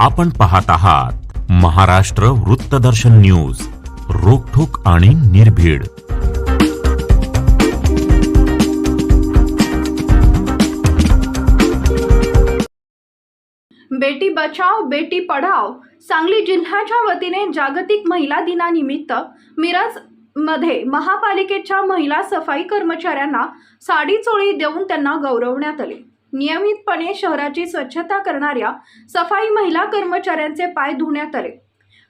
आपण पाहत आहात महाराष्ट्र वृत्तदर्शन न्यूज रोखोक आणि निर्भीड. बेटी बचाव बेटी पढाव सांगली जिल्ह्याच्या वतीने जागतिक महिला दिनानिमित्त मिरजमध्ये महापालिकेच्या महिला सफाई कर्मचाऱ्यांना साडी चोळी देऊन त्यांना गौरवण्यात आले. नियमितपणे शहराची स्वच्छता करणाऱ्या सफाई महिला कर्मचाऱ्यांचे पाय धुण्यात आले.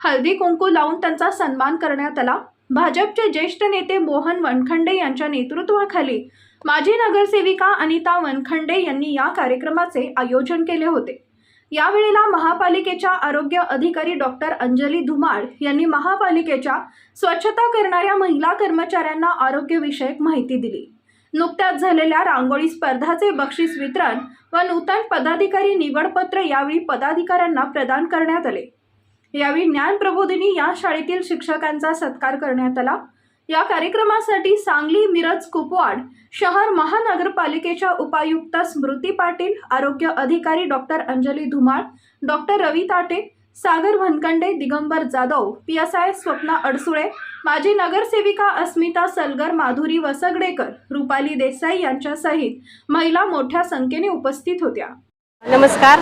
हळदी कुंकू लावून त्यांचा सन्मान करण्यात आला. भाजपचे ज्येष्ठ नेते मोहन वनखंडे यांच्या नेतृत्वाखाली माजी नगरसेविका अनिता वनखंडे यांनी या कार्यक्रमाचे आयोजन केले होते. यावेळेला महापालिकेच्या आरोग्य अधिकारी डॉक्टर अंजली धुमाळ यांनी महापालिकेच्या स्वच्छता करणाऱ्या महिला कर्मचाऱ्यांना आरोग्यविषयक माहिती दिली. नुकत्याच झालेल्या रांगोळी स्पर्धाचे बक्षीस वितरण व नूतन पदाधिकारी निवडपत्र यावेळी पदाधिकाऱ्यांना प्रदान करण्यात आले. यावेळी ज्ञान प्रबोधिनी या शाळेतील शिक्षकांचा सत्कार करण्यात आला. या कार्यक्रमासाठी सांगली मिरज कुपवाड शहर महानगरपालिकेच्या उपायुक्त स्मृती पाटील आरोग्य अधिकारी doctor Anjali Dhumal doctor Ravi Tate Sagar Bhankande Digambar Jadhav P S I Swapna Adsule माजी नगरसेविका अस्मिता सलगर माधुरी वसगडेकर रुपाली देसाई यांच्यासहित महिला मोठ्या संख्येने उपस्थित होत्या. नमस्कार.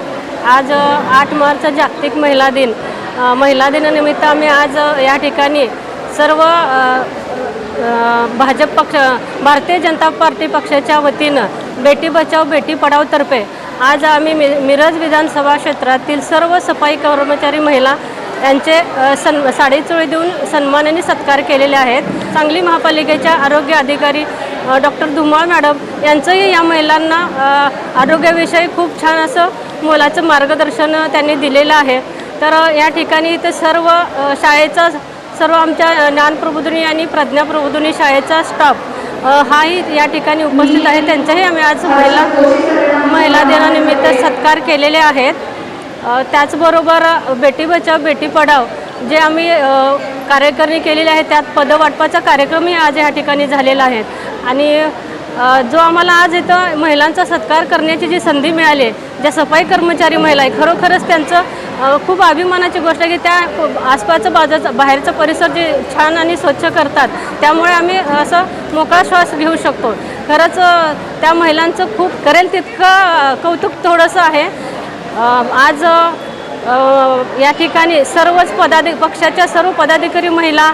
आज आठ मार्च जागतिक महिला दिन. महिला दिनानिमित्त आम्ही आज या ठिकाणी सर्व भाजप पक्ष भारतीय जनता पार्टी पक्षाच्या वतीनं बेटी बचाव बेटी पढाव तर्फे आज आम्ही मि मिरज विधानसभा क्षेत्रातील सर्व सफाई कर्मचारी महिला यांचे सन साडीचोळी देऊन सन्मानाने सत्कार केलेले आहेत. सांगली महापालिकेच्या आरोग्य अधिकारी डॉक्टर धुमाळ मॅडम यांचंही या महिलांना आरोग्याविषयी खूप छान असं मोलाचं मार्गदर्शन त्यांनी दिलेलं आहे. तर या ठिकाणी इथे सर्व शाळेचा सर्व आमच्या ज्ञान ज्ञानप्रबोधिनी आणि प्रज्ञा प्रबोधिनी शाळेचा स्टाफ हाही या ठिकाणी उपस्थित आहे. त्यांचाही आम्ही आज महिला महिला दिनानिमित्त सत्कार केलेले आहेत. त्याचबरोबर बेटी बचाव बेटी पढाव जे आम्ही अ, केलेले आहे त्यात पदवाटपाचा कार्यक्रमही आज या ठिकाणी झालेला आहे. आणि जो आम्हाला आज इथं महिलांचा सत्कार करण्याची जी संधी मिळाली ज्या सफाई कर्मचारी महिला आहे खरोखरच त्यांचं खूप अभिमानाची गोष्ट आहे की त्या आसपासचं बाजूचं बाहेरचं परिसर जे छान आणि स्वच्छ करतात त्यामुळे आम्ही असं मोकळा श्वास घेऊ शकतो. खरंच त्या महिलांचं खूप करेल तितकं कौतुक थोडंसं आहे. आज या ठिकाणी सर्वच पदाधिक पक्षाच्या सर्व पदाधिकारी महिला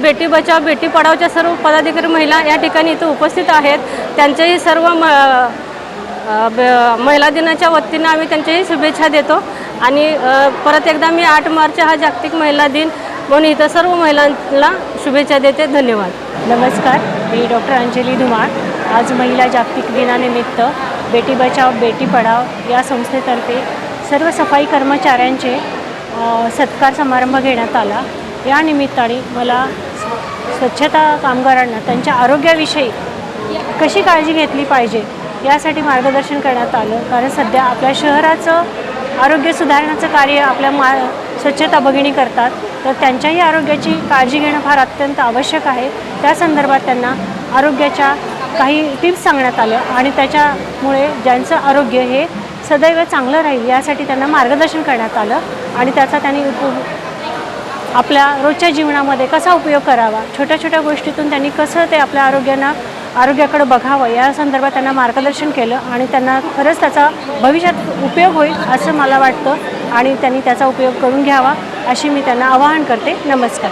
बेटी बचाव बेटी पढावच्या सर्व पदाधिकारी महिला या ठिकाणी इथं उपस्थित आहेत. त्यांच्याही सर्व म ब- महिला दिनाच्या वतीनं आम्ही त्यांच्याही शुभेच्छा देतो. आणि परत एकदा मी आठ मार्च हा जागतिक महिला दिन म्हणून इथं सर्व महिलांना शुभेच्छा देते. धन्यवाद. नमस्कार. मी डॉक्टर अंजली धुमाळ. आज महिला जागतिक दिनानिमित्त बेटी बचाव बेटी पढाव या संस्थेतर्फे सर्व सफाई कर्मचाऱ्यांचे सत्कार समारंभ घेण्यात आला. या निमित्ताने मला स्वच्छता कामगारांना त्यांच्या आरोग्याविषयी कशी काळजी घेतली पाहिजे यासाठी मार्गदर्शन करण्यात आलं. कारण सध्या आपल्या शहराचं आरोग्य सुधारण्याचं कार्य आपल्या मा स्वच्छता भगिनी करतात. तर त्यांच्याही आरोग्याची काळजी घेणं फार अत्यंत आवश्यक आहे. त्या संदर्भात त्यांना आरोग्याच्या काही टिप्स सांगण्यात आल्या आणि त्याच्यामुळे ज्यांचं आरोग्य हे सदैव चांगलं राहील यासाठी त्यांना मार्गदर्शन करण्यात आलं आणि त्याचा त्यांनी उप आपल्या रोजच्या जीवनामध्ये कसा उपयोग करावा छोट्या छोट्या गोष्टीतून त्यांनी कसं ते आपल्या आरोग्यांना आरोग्याकडे बघावं या संदर्भात त्यांना मार्गदर्शन केलं आणि त्यांना खरंच त्याचा भविष्यात उपयोग होईल असं मला वाटतं आणि त्यांनी त्याचा उपयोग करून घ्यावा अशी मी त्यांना आवाहन करते. नमस्कार.